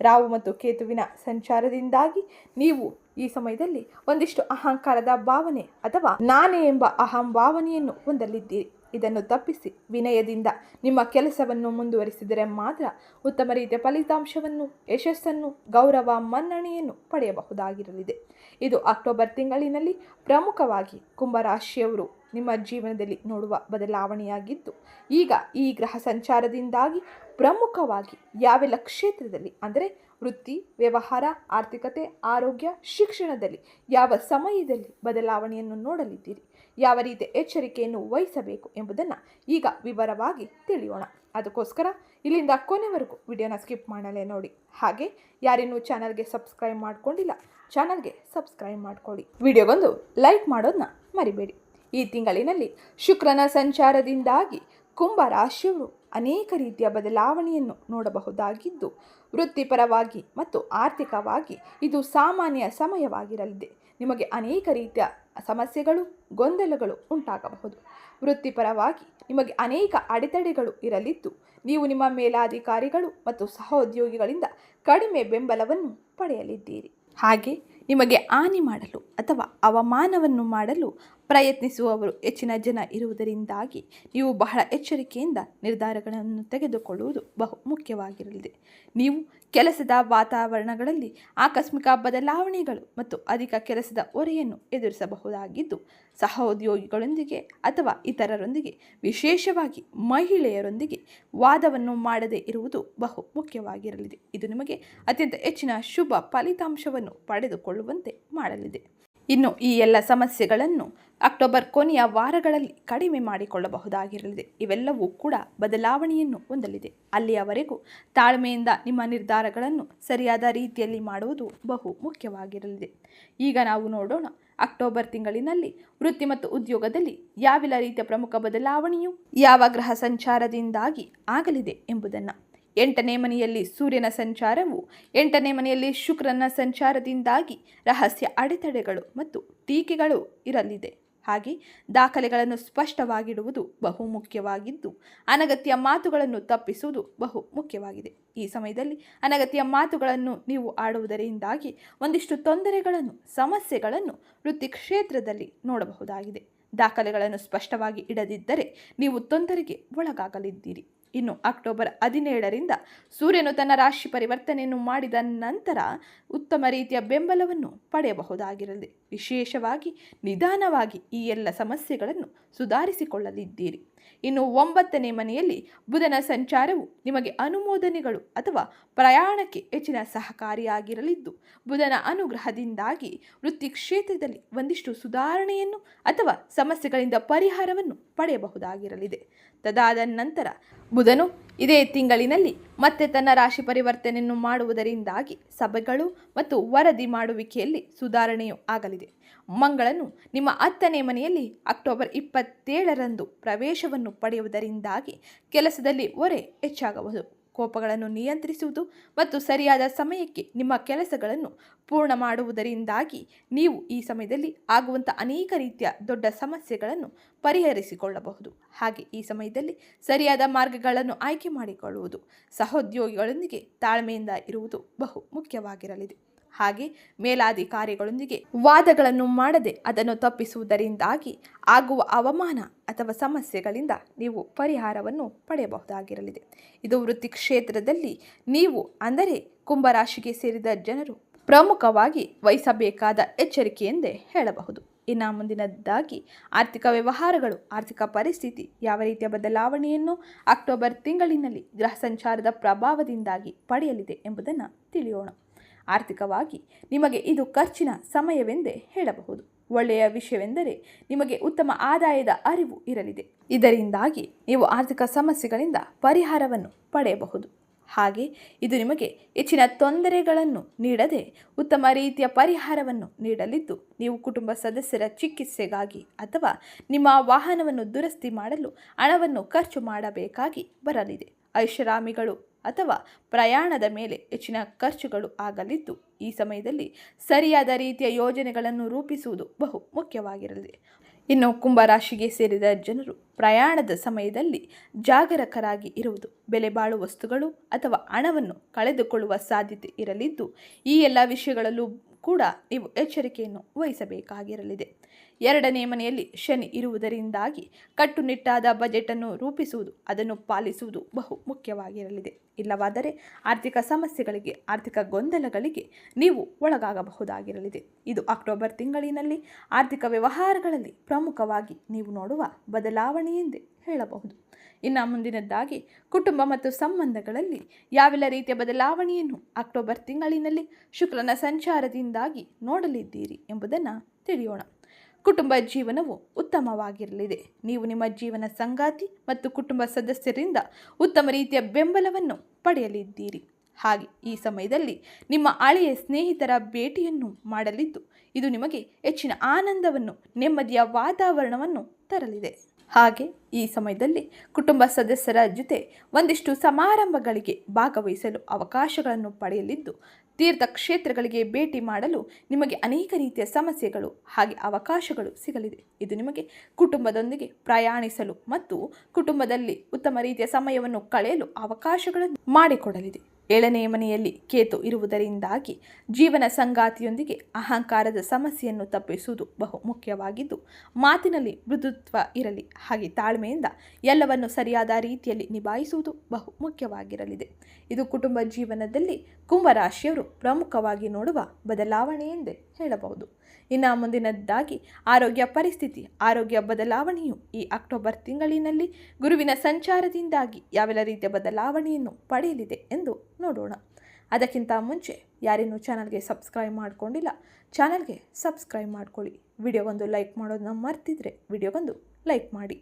ರಾವು ಮತ್ತು ಕೇತುವಿನ ಸಂಚಾರದಿಂದಾಗಿ ನೀವು ಈ ಸಮಯದಲ್ಲಿ ಒಂದಿಷ್ಟು ಅಹಂಕಾರದ ಭಾವನೆ ಅಥವಾ ನಾನೇ ಎಂಬ ಅಹಂ ಭಾವನೆಯನ್ನು ಹೊಂದಲಿದ್ದೀರಿ. ಇದನ್ನು ತಪ್ಪಿಸಿ. ವಿನಯದಿಂದ ನಿಮ್ಮ ಕೆಲಸವನ್ನು ಮುಂದುವರಿಸಿದರೆ ಮಾತ್ರ ಉತ್ತಮ ರೀತಿಯ ಫಲಿತಾಂಶವನ್ನು, ಯಶಸ್ಸನ್ನು, ಗೌರವ, ಮನ್ನಣೆಯನ್ನು ಪಡೆಯಬಹುದಾಗಿರಲಿದೆ. ಇದು ಅಕ್ಟೋಬರ್ ತಿಂಗಳಿನಲ್ಲಿ ಪ್ರಮುಖವಾಗಿ ಕುಂಭರಾಶಿಯವರು ನಿಮ್ಮ ಜೀವನದಲ್ಲಿ ನೋಡುವ ಬದಲಾವಣೆಯಾಗಿದ್ದು, ಈಗ ಈ ಗ್ರಹ ಸಂಚಾರದಿಂದಾಗಿ ಪ್ರಮುಖವಾಗಿ ಯಾವೆಲ್ಲ ಕ್ಷೇತ್ರದಲ್ಲಿ ಅಂದರೆ ವೃತ್ತಿ, ವ್ಯವಹಾರ, ಆರ್ಥಿಕತೆ, ಆರೋಗ್ಯ, ಶಿಕ್ಷಣದಲ್ಲಿ ಯಾವ ಸಮಯದಲ್ಲಿ ಬದಲಾವಣೆಯನ್ನು ನೋಡಲಿದ್ದೀರಿ? ಯಾವ ರೀತಿಯ ಎಚ್ಚರಿಕೆಯನ್ನು ವಹಿಸಬೇಕು ಎಂಬುದನ್ನು ಈಗ ವಿವರವಾಗಿ ತಿಳಿಯೋಣ. ಅದಕ್ಕೋಸ್ಕರ ಇಲ್ಲಿಂದ ಕೊನೆವರೆಗೂ ವಿಡಿಯೋನ ಸ್ಕಿಪ್ ಮಾಡಲೇ ನೋಡಿ. ಹಾಗೆ ಯಾರಿನ್ನೂ ಚಾನಲ್ಗೆ ಸಬ್ಸ್ಕ್ರೈಬ್ ಮಾಡಿಕೊಂಡಿಲ್ಲ, ಚಾನಲ್ಗೆ ಸಬ್ಸ್ಕ್ರೈಬ್ ಮಾಡ್ಕೊಳ್ಳಿ. ವಿಡಿಯೋಗೊಂದು ಲೈಕ್ ಮಾಡೋದನ್ನ ಮರಿಬೇಡಿ. ಈ ತಿಂಗಳಿನಲ್ಲಿ ಶುಕ್ರನ ಸಂಚಾರದಿಂದಾಗಿ ಕುಂಭ ರಾಶಿಯವರು ಅನೇಕ ರೀತಿಯ ಬದಲಾವಣೆಯನ್ನು ನೋಡಬಹುದಾಗಿದ್ದು, ವೃತ್ತಿಪರವಾಗಿ ಮತ್ತು ಆರ್ಥಿಕವಾಗಿ ಇದು ಸಾಮಾನ್ಯ ಸಮಯವಾಗಿರಲಿದೆ. ನಿಮಗೆ ಅನೇಕ ರೀತಿಯ ಸಮಸ್ಯೆಗಳು, ಗೊಂದಲಗಳು ಉಂಟಾಗಬಹುದು. ವೃತ್ತಿಪರವಾಗಿ ನಿಮಗೆ ಅನೇಕ ಅಡೆತಡೆಗಳು ಇರಲಿದ್ದು, ನೀವು ನಿಮ್ಮ ಮೇಲಾಧಿಕಾರಿಗಳು ಮತ್ತು ಸಹೋದ್ಯೋಗಿಗಳಿಂದ ಕಡಿಮೆ ಬೆಂಬಲವನ್ನು ಪಡೆಯಲಿದ್ದೀರಿ. ಹಾಗೆ ನಿಮಗೆ ಹಾನಿ ಮಾಡಲು ಅಥವಾ ಅವಮಾನವನ್ನು ಮಾಡಲು ಪ್ರಯತ್ನಿಸುವವರು ಹೆಚ್ಚಿನ ಜನ ಇರುವುದರಿಂದಾಗಿ ನೀವು ಬಹಳ ಎಚ್ಚರಿಕೆಯಿಂದ ನಿರ್ಧಾರಗಳನ್ನು ತೆಗೆದುಕೊಳ್ಳುವುದು ಬಹು ಮುಖ್ಯವಾಗಿರಲಿದೆ. ನೀವು ಕೆಲಸದ ವಾತಾವರಣಗಳಲ್ಲಿ ಆಕಸ್ಮಿಕ ಬದಲಾವಣೆಗಳು ಮತ್ತು ಅಧಿಕ ಕೆಲಸದ ಹೊರೆಯನ್ನು ಎದುರಿಸಬಹುದಾಗಿದ್ದು, ಸಹೋದ್ಯೋಗಿಗಳೊಂದಿಗೆ ಅಥವಾ ಇತರರೊಂದಿಗೆ, ವಿಶೇಷವಾಗಿ ಮಹಿಳೆಯರೊಂದಿಗೆ ವಾದವನ್ನು ಮಾಡದೇ ಇರುವುದು ಬಹು ಮುಖ್ಯವಾಗಿರಲಿದೆ. ಇದು ನಿಮಗೆ ಅತ್ಯಂತ ಹೆಚ್ಚಿನ ಶುಭ ಫಲಿತಾಂಶವನ್ನು ಪಡೆದುಕೊಳ್ಳುವಂತೆ ಮಾಡಲಿದೆ. ಇನ್ನು ಈ ಎಲ್ಲ ಸಮಸ್ಯೆಗಳನ್ನು ಅಕ್ಟೋಬರ್ ಕೊನೆಯ ವಾರಗಳಲ್ಲಿ ಕಡಿಮೆ ಮಾಡಿಕೊಳ್ಳಬಹುದಾಗಿರಲಿದೆ. ಇವೆಲ್ಲವೂ ಕೂಡ ಬದಲಾವಣೆಯನ್ನು ಹೊಂದಲಿದೆ. ಅಲ್ಲಿಯವರೆಗೂ ತಾಳ್ಮೆಯಿಂದ ನಿಮ್ಮ ನಿರ್ಧಾರಗಳನ್ನು ಸರಿಯಾದ ರೀತಿಯಲ್ಲಿ ಮಾಡುವುದು ಬಹು ಮುಖ್ಯವಾಗಿರಲಿದೆ. ಈಗ ನಾವು ನೋಡೋಣ, ಅಕ್ಟೋಬರ್ ತಿಂಗಳಿನಲ್ಲಿ ವೃತ್ತಿ ಮತ್ತು ಉದ್ಯೋಗದಲ್ಲಿ ಯಾವೆಲ್ಲ ರೀತಿಯ ಪ್ರಮುಖ ಬದಲಾವಣೆಯು ಯಾವ ಗ್ರಹ ಸಂಚಾರದಿಂದಾಗಿ ಆಗಲಿದೆ ಎಂಬುದನ್ನು. ಎಂಟನೇ ಮನೆಯಲ್ಲಿ ಸೂರ್ಯನ ಸಂಚಾರವು, ಎಂಟನೇ ಮನೆಯಲ್ಲಿ ಶುಕ್ರನ ಸಂಚಾರದಿಂದಾಗಿ ರಹಸ್ಯ ಅಡೆತಡೆಗಳು ಮತ್ತು ಟೀಕೆಗಳು ಇರಲಿದೆ. ಹಾಗೆ ದಾಖಲೆಗಳನ್ನು ಸ್ಪಷ್ಟವಾಗಿಡುವುದು ಬಹು ಮುಖ್ಯವಾಗಿದ್ದು, ಅನಗತ್ಯ ಮಾತುಗಳನ್ನು ತಪ್ಪಿಸುವುದು ಬಹು ಮುಖ್ಯವಾಗಿದೆ. ಈ ಸಮಯದಲ್ಲಿ ಅನಗತ್ಯ ಮಾತುಗಳನ್ನು ನೀವು ಆಡುವುದರಿಂದಾಗಿ ಒಂದಿಷ್ಟು ತೊಂದರೆಗಳನ್ನು, ಸಮಸ್ಯೆಗಳನ್ನು ವೃತ್ತಿ ಕ್ಷೇತ್ರದಲ್ಲಿ ನೋಡಬಹುದಾಗಿದೆ. ದಾಖಲೆಗಳನ್ನು ಸ್ಪಷ್ಟವಾಗಿ ಇಡದಿದ್ದರೆ ನೀವು ತೊಂದರೆಗೆ ಒಳಗಾಗಲಿದ್ದೀರಿ. ಇನ್ನು ಅಕ್ಟೋಬರ್ ಹದಿನೇಳರಿಂದ ಸೂರ್ಯನು ತನ್ನ ರಾಶಿ ಪರಿವರ್ತನೆಯನ್ನು ಮಾಡಿದ ನಂತರ ಉತ್ತಮ ರೀತಿಯ ಬೆಂಬಲವನ್ನು ಪಡೆಯಬಹುದಾಗಿರಲಿದೆ ವಿಶೇಷವಾಗಿ ನಿಧಾನವಾಗಿ ಈ ಎಲ್ಲ ಸಮಸ್ಯೆಗಳನ್ನು ಸುಧಾರಿಸಿಕೊಳ್ಳಲಿದ್ದೀರಿ. ಇನ್ನು ಒಂಬತ್ತನೇ ಮನೆಯಲ್ಲಿ ಬುಧನ ಸಂಚಾರವು ನಿಮಗೆ ಅನುಮೋದನೆಗಳು ಅಥವಾ ಪ್ರಯಾಣಕ್ಕೆ ಹೆಚ್ಚಿನ ಸಹಕಾರಿಯಾಗಿರಲಿದ್ದು, ಬುಧನ ಅನುಗ್ರಹದಿಂದಾಗಿ ವೃತ್ತಿ ಕ್ಷೇತ್ರದಲ್ಲಿ ಒಂದಿಷ್ಟು ಸುಧಾರಣೆಯನ್ನು ಅಥವಾ ಸಮಸ್ಯೆಗಳಿಂದ ಪರಿಹಾರವನ್ನು ಪಡೆಯಬಹುದಾಗಿರಲಿದೆ. ತದಾದ ನಂತರ ಬುಧನು ಇದೇ ತಿಂಗಳಿನಲ್ಲಿ ಮತ್ತೆ ತನ್ನ ರಾಶಿ ಪರಿವರ್ತನೆಯನ್ನು ಮಾಡುವುದರಿಂದಾಗಿ ಸಭೆಗಳು ಮತ್ತು ವರದಿ ಮಾಡುವಿಕೆಯಲ್ಲಿ ಸುಧಾರಣೆಯೂ ಆಗಲಿದೆ. ಮಂಗಳನು ನಿಮ್ಮ ಹತ್ತನೇ ಮನೆಯಲ್ಲಿ ಅಕ್ಟೋಬರ್ ಇಪ್ಪತ್ತೇಳರಂದು ಪ್ರವೇಶವನ್ನು ಪಡೆಯುವುದರಿಂದಾಗಿ ಕೆಲಸದಲ್ಲಿ ಒರೆ ಹೆಚ್ಚಾಗಬಹುದು. ಕೋಪಗಳನ್ನು ನಿಯಂತ್ರಿಸುವುದು ಮತ್ತು ಸರಿಯಾದ ಸಮಯಕ್ಕೆ ನಿಮ್ಮ ಕೆಲಸಗಳನ್ನು ಪೂರ್ಣ ಮಾಡುವುದರಿಂದಾಗಿ ನೀವು ಈ ಸಮಯದಲ್ಲಿ ಆಗುವಂಥ ಅನೇಕ ರೀತಿಯ ದೊಡ್ಡ ಸಮಸ್ಯೆಗಳನ್ನು ಪರಿಹರಿಸಿಕೊಳ್ಳಬಹುದು. ಹಾಗೆ ಈ ಸಮಯದಲ್ಲಿ ಸರಿಯಾದ ಮಾರ್ಗಗಳನ್ನು ಆಯ್ಕೆ ಮಾಡಿಕೊಳ್ಳುವುದು ಸಹೋದ್ಯೋಗಿಗಳೊಂದಿಗೆ ತಾಳ್ಮೆಯಿಂದ ಇರುವುದು ಬಹು ಮುಖ್ಯವಾಗಿರಲಿದೆ. ಹಾಗೆ ಮೇಲಾಧಿಕಾರಿಗಳೊಂದಿಗೆ ವಾದಗಳನ್ನು ಮಾಡದೆ ಅದನ್ನು ತಪ್ಪಿಸುವುದರಿಂದಾಗಿ ಆಗುವ ಅವಮಾನ ಅಥವಾ ಸಮಸ್ಯೆಗಳಿಂದ ನೀವು ಪರಿಹಾರವನ್ನು ಪಡೆಯಬಹುದಾಗಿರಲಿದೆ. ಇದು ವೃತ್ತಿ ಕ್ಷೇತ್ರದಲ್ಲಿ ನೀವು ಅಂದರೆ ಕುಂಭರಾಶಿಗೆ ಸೇರಿದ ಜನರು ಪ್ರಮುಖವಾಗಿ ವಹಿಸಬೇಕಾದ ಎಚ್ಚರಿಕೆ ಎಂದೇ ಹೇಳಬಹುದು. ಇನ್ನು ಮುಂದಿನದ್ದಾಗಿ ಆರ್ಥಿಕ ವ್ಯವಹಾರಗಳು, ಆರ್ಥಿಕ ಪರಿಸ್ಥಿತಿ, ಯಾವ ರೀತಿಯ ಬದಲಾವಣೆಯನ್ನು ಅಕ್ಟೋಬರ್ ತಿಂಗಳಿನಲ್ಲಿ ಗ್ರಹ ಸಂಚಾರದ ಪ್ರಭಾವದಿಂದಾಗಿ ಪಡೆಯಲಿದೆ ಎಂಬುದನ್ನು ತಿಳಿಯೋಣ. ಆರ್ಥಿಕವಾಗಿ ನಿಮಗೆ ಇದು ಖರ್ಚಿನ ಸಮಯವೆಂದೇ ಹೇಳಬಹುದು. ಒಳ್ಳೆಯ ವಿಷಯವೆಂದರೆ ನಿಮಗೆ ಉತ್ತಮ ಆದಾಯದ ಅರಿವು ಇರಲಿದೆ. ಇದರಿಂದಾಗಿ ನೀವು ಆರ್ಥಿಕ ಸಮಸ್ಯೆಗಳಿಂದ ಪರಿಹಾರವನ್ನು ಪಡೆಯಬಹುದು. ಹಾಗೆ ಇದು ನಿಮಗೆ ಹೆಚ್ಚಿನ ತೊಂದರೆಗಳನ್ನು ನೀಡದೆ ಉತ್ತಮ ರೀತಿಯ ಪರಿಹಾರವನ್ನು ನೀಡಲಿದ್ದು, ನೀವು ಕುಟುಂಬ ಸದಸ್ಯರ ಚಿಕಿತ್ಸೆಗಾಗಿ ಅಥವಾ ನಿಮ್ಮ ವಾಹನವನ್ನು ದುರಸ್ತಿ ಮಾಡಲು ಹಣವನ್ನು ಖರ್ಚು ಮಾಡಬೇಕಾಗಿ ಬರಲಿದೆ. ಐಷಾರಾಮಿಗಳು ಅಥವಾ ಪ್ರಯಾಣದ ಮೇಲೆ ಹೆಚ್ಚಿನ ಖರ್ಚುಗಳು ಆಗಲಿದ್ದು, ಈ ಸಮಯದಲ್ಲಿ ಸರಿಯಾದ ರೀತಿಯ ಯೋಜನೆಗಳನ್ನು ರೂಪಿಸುವುದು ಬಹು ಮುಖ್ಯವಾಗಿರಲಿದೆ ಇನ್ನು ಕುಂಭರಾಶಿಗೆ ಸೇರಿದ ಜನರು ಪ್ರಯಾಣದ ಸಮಯದಲ್ಲಿ ಜಾಗರಕರಾಗಿ ಇರುವುದು, ಬೆಲೆ ಬಾಳುವ ವಸ್ತುಗಳು ಅಥವಾ ಹಣವನ್ನು ಕಳೆದುಕೊಳ್ಳುವ ಸಾಧ್ಯತೆ ಇರಲಿದ್ದು, ಈ ಎಲ್ಲ ವಿಷಯಗಳಲ್ಲೂ ಕೂಡ ನೀವು ಎಚ್ಚರಿಕೆಯನ್ನು ವಹಿಸಬೇಕಾಗಿರಲಿದೆ. ಎರಡನೇ ಮನೆಯಲ್ಲಿ ಶನಿ ಇರುವುದರಿಂದಾಗಿ ಕಟ್ಟುನಿಟ್ಟಾದ ಬಜೆಟನ್ನು ರೂಪಿಸುವುದು, ಅದನ್ನು ಪಾಲಿಸುವುದು ಬಹು ಮುಖ್ಯವಾಗಿರಲಿದೆ. ಇಲ್ಲವಾದರೆ ಆರ್ಥಿಕ ಸಮಸ್ಯೆಗಳಿಗೆ, ಆರ್ಥಿಕ ಗೊಂದಲಗಳಿಗೆ ನೀವು ಒಳಗಾಗಬಹುದಾಗಿರಲಿದೆ. ಇದು ಅಕ್ಟೋಬರ್ ತಿಂಗಳಿನಲ್ಲಿ ಆರ್ಥಿಕ ವ್ಯವಹಾರಗಳಲ್ಲಿ ಪ್ರಮುಖವಾಗಿ ನೀವು ನೋಡುವ ಬದಲಾವಣೆ ಎಂದೇ ಹೇಳಬಹುದು. ಇನ್ನು ಮುಂದಿನದ್ದಾಗಿ, ಕುಟುಂಬ ಮತ್ತು ಸಂಬಂಧಗಳಲ್ಲಿ ಯಾವೆಲ್ಲ ರೀತಿಯ ಬದಲಾವಣೆಯನ್ನು ಅಕ್ಟೋಬರ್ ತಿಂಗಳಿನಲ್ಲಿ ಶುಕ್ರನ ಸಂಚಾರದಿಂದಾಗಿ ನೋಡಲಿದ್ದೀರಿ ಎಂಬುದನ್ನು ತಿಳಿಯೋಣ. ಕುಟುಂಬ ಜೀವನವು ಉತ್ತಮವಾಗಿರಲಿದೆ. ನೀವು ನಿಮ್ಮ ಜೀವನ ಸಂಗಾತಿ ಮತ್ತು ಕುಟುಂಬ ಸದಸ್ಯರಿಂದ ಉತ್ತಮ ರೀತಿಯ ಬೆಂಬಲವನ್ನು ಪಡೆಯಲಿದ್ದೀರಿ. ಹಾಗೆ ಈ ಸಮಯದಲ್ಲಿ ನಿಮ್ಮ ಹಳೆಯ ಸ್ನೇಹಿತರ ಭೇಟಿಯನ್ನು ಮಾಡಲಿದ್ದು, ಇದು ನಿಮಗೆ ಹೆಚ್ಚಿನ ಆನಂದವನ್ನು, ನೆಮ್ಮದಿಯ ವಾತಾವರಣವನ್ನು ತರಲಿದೆ. ಹಾಗೆ ಈ ಸಮಯದಲ್ಲಿ ಕುಟುಂಬ ಸದಸ್ಯರ ಜೊತೆ ಒಂದಿಷ್ಟು ಸಮಾರಂಭಗಳಿಗೆ ಭಾಗವಹಿಸಲು ಅವಕಾಶಗಳನ್ನು ಪಡೆಯಲಿದ್ದು ತೀರ್ಥಕ್ಷೇತ್ರಗಳಿಗೆ ಭೇಟಿ ಮಾಡಲು ನಿಮಗೆ ಅನೇಕ ರೀತಿಯ ಸಮಸ್ಯೆಗಳು ಹಾಗೆ ಅವಕಾಶಗಳು ಸಿಗಲಿದೆ. ಇದು ನಿಮಗೆ ಕುಟುಂಬದೊಂದಿಗೆ ಪ್ರಯಾಣಿಸಲು ಮತ್ತು ಕುಟುಂಬದಲ್ಲಿ ಉತ್ತಮ ರೀತಿಯ ಸಮಯವನ್ನು ಕಳೆಯಲು ಅವಕಾಶಗಳನ್ನು ಮಾಡಿಕೊಡಲಿದೆ. ಏಳನೇ ಮನೆಯಲ್ಲಿ ಕೇತು ಇರುವುದರಿಂದಾಗಿ ಜೀವನ ಸಂಗಾತಿಯೊಂದಿಗೆ ಅಹಂಕಾರದ ಸಮಸ್ಯೆಯನ್ನು ತಪ್ಪಿಸುವುದು ಬಹು ಮುಖ್ಯವಾಗಿದ್ದು, ಮಾತಿನಲ್ಲಿ ಮೃದುತ್ವ ಇರಲಿ ಹಾಗೆ ತಾಳ್ಮೆಯಿಂದ ಎಲ್ಲವನ್ನು ಸರಿಯಾದ ರೀತಿಯಲ್ಲಿ ನಿಭಾಯಿಸುವುದು ಬಹು ಮುಖ್ಯವಾಗಿರಲಿದೆ. ಇದು ಕುಟುಂಬ ಜೀವನದಲ್ಲಿ ಕುಂಭರಾಶಿಯವರು ಪ್ರಮುಖವಾಗಿ ನೋಡುವ ಬದಲಾವಣೆ ಎಂದೇ ಹೇಳಬಹುದು. ಇನ್ನು ಮುಂದಿನದ್ದಾಗಿ ಆರೋಗ್ಯ ಪರಿಸ್ಥಿತಿ, ಆರೋಗ್ಯ ಬದಲಾವಣೆಯು ಈ ಅಕ್ಟೋಬರ್ ತಿಂಗಳಿನಲ್ಲಿ ಗುರುವಿನ ಸಂಚಾರದಿಂದಾಗಿ ಯಾವೆಲ್ಲ ರೀತಿಯ ಬದಲಾವಣೆಯನ್ನು ಪಡೆಯಲಿದೆ ಎಂದು ನೋಡೋಣ. ಅದಕ್ಕಿಂತ ಮುಂಚೆ ಯಾರೇನೂ ಚಾನಲ್ಗೆ ಸಬ್ಸ್ಕ್ರೈಬ್ ಮಾಡಿಕೊಂಡಿಲ್ಲ, ಚಾನಲ್ಗೆ ಸಬ್ಸ್ಕ್ರೈಬ್ ಮಾಡ್ಕೊಳ್ಳಿ. ವಿಡಿಯೋಗೊಂದು ಲೈಕ್ ಮಾಡೋದನ್ನ ಮರ್ತಿದ್ರೆ ವಿಡಿಯೋಗೊಂದು ಲೈಕ್ ಮಾಡಿ.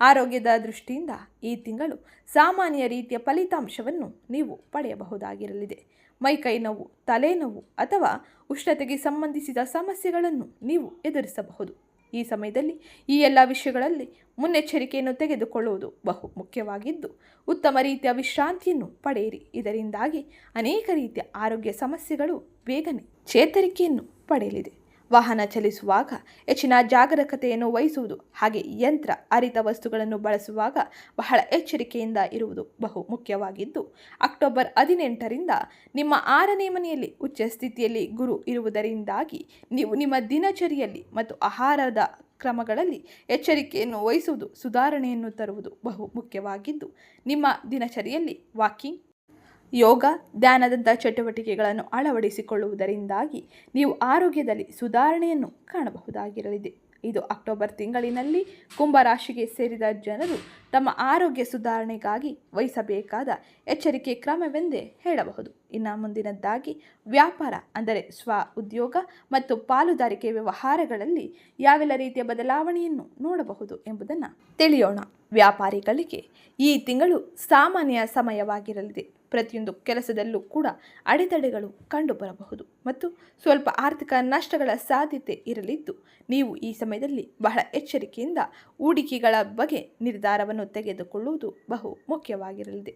ಆರೋಗ್ಯದ ದೃಷ್ಟಿಯಿಂದ ಈ ತಿಂಗಳು ಸಾಮಾನ್ಯ ರೀತಿಯ ಫಲಿತಾಂಶವನ್ನು ನೀವು ಪಡೆಯಬಹುದಾಗಿರಲಿದೆ. ಮೈಕೈ ನೋವು ತಲೆನೋವು ಅಥವಾ ಉಷ್ಣತೆಗೆ ಸಂಬಂಧಿಸಿದ ಸಮಸ್ಯೆಗಳನ್ನು ನೀವು ಎದುರಿಸಬಹುದು. ಈ ಸಮಯದಲ್ಲಿ ಈ ಎಲ್ಲ ವಿಷಯಗಳಲ್ಲಿ ಮುನ್ನೆಚ್ಚರಿಕೆಯನ್ನು ತೆಗೆದುಕೊಳ್ಳುವುದು ಬಹು ಮುಖ್ಯವಾಗಿದ್ದು, ಉತ್ತಮ ರೀತಿಯ ವಿಶ್ರಾಂತಿಯನ್ನು ಪಡೆಯಿರಿ. ಇದರಿಂದಾಗಿ ಅನೇಕ ರೀತಿಯ ಆರೋಗ್ಯ ಸಮಸ್ಯೆಗಳು ಬೇಗನೆ ಚೇತರಿಕೆಯನ್ನು ಪಡೆಯಲಿದೆ. ವಾಹನ ಚಲಿಸುವಾಗ ಹೆಚ್ಚಿನ ಜಾಗರೂಕತೆಯನ್ನು ವಹಿಸುವುದು ಹಾಗೆ ಯಂತ್ರ ಅರಿತ ವಸ್ತುಗಳನ್ನು ಬಳಸುವಾಗ ಬಹಳ ಎಚ್ಚರಿಕೆಯಿಂದ ಇರುವುದು ಬಹು ಮುಖ್ಯವಾಗಿದ್ದು, ಅಕ್ಟೋಬರ್ ಹದಿನೆಂಟರಿಂದ ನಿಮ್ಮ ಆರನೇ ಮನೆಯಲ್ಲಿ ಉಚ್ಚ ಸ್ಥಿತಿಯಲ್ಲಿ ಗುರು ಇರುವುದರಿಂದಾಗಿ ನೀವು ನಿಮ್ಮ ದಿನಚರಿಯಲ್ಲಿ ಮತ್ತು ಆಹಾರದ ಕ್ರಮಗಳಲ್ಲಿ ಎಚ್ಚರಿಕೆಯನ್ನು ವಹಿಸುವುದು ಸುಧಾರಣೆಯನ್ನು ತರುವುದು ಬಹು ಮುಖ್ಯವಾಗಿದ್ದು, ನಿಮ್ಮ ದಿನಚರಿಯಲ್ಲಿ ವಾಕಿಂಗ್ ಯೋಗ, ಧ್ಯಾನದಂಥ ಚಟುವಟಿಕೆಗಳನ್ನು ಅಳವಡಿಸಿಕೊಳ್ಳುವುದರಿಂದಾಗಿ ನೀವು ಆರೋಗ್ಯದಲ್ಲಿ ಸುಧಾರಣೆಯನ್ನು ಕಾಣಬಹುದಾಗಿರಲಿದೆ. ಇದು ಅಕ್ಟೋಬರ್ ತಿಂಗಳಿನಲ್ಲಿ ಕುಂಭರಾಶಿಗೆ ಸೇರಿದ ಜನರು ತಮ್ಮ ಆರೋಗ್ಯ ಸುಧಾರಣೆಗಾಗಿ ವಹಿಸಬೇಕಾದ ಎಚ್ಚರಿಕೆ ಕ್ರಮವೆಂದೇ ಹೇಳಬಹುದು. ಇನ್ನು ಮುಂದಿನದ್ದಾಗಿ ವ್ಯಾಪಾರ, ಅಂದರೆ ಸ್ವ ಉದ್ಯೋಗ ಮತ್ತು ಪಾಲುದಾರಿಕೆ ವ್ಯವಹಾರಗಳಲ್ಲಿ ಯಾವೆಲ್ಲ ರೀತಿಯ ಬದಲಾವಣೆಯನ್ನು ನೋಡಬಹುದು ಎಂಬುದನ್ನು ತಿಳಿಯೋಣ. ವ್ಯಾಪಾರಿಗಳಿಗೆ ಈ ತಿಂಗಳು ಸಾಮಾನ್ಯ ಸಮಯವಾಗಿರಲಿದೆ. ಪ್ರತಿಯೊಂದು ಕೆಲಸದಲ್ಲೂ ಕೂಡ ಅಡೆತಡೆಗಳು ಕಂಡುಬರಬಹುದು. ಮತ್ತು ಸ್ವಲ್ಪ ಆರ್ಥಿಕ ನಷ್ಟಗಳ ಸಾಧ್ಯತೆ ಇರಲಿದ್ದು, ನೀವು ಈ ಸಮಯದಲ್ಲಿ ಬಹಳ ಎಚ್ಚರಿಕೆಯಿಂದ ಹೂಡಿಕೆಗಳ ಬಗ್ಗೆ ನಿರ್ಧಾರವನ್ನು ತೆಗೆದುಕೊಳ್ಳುವುದು ಬಹು ಮುಖ್ಯವಾಗಿರಲಿದೆ.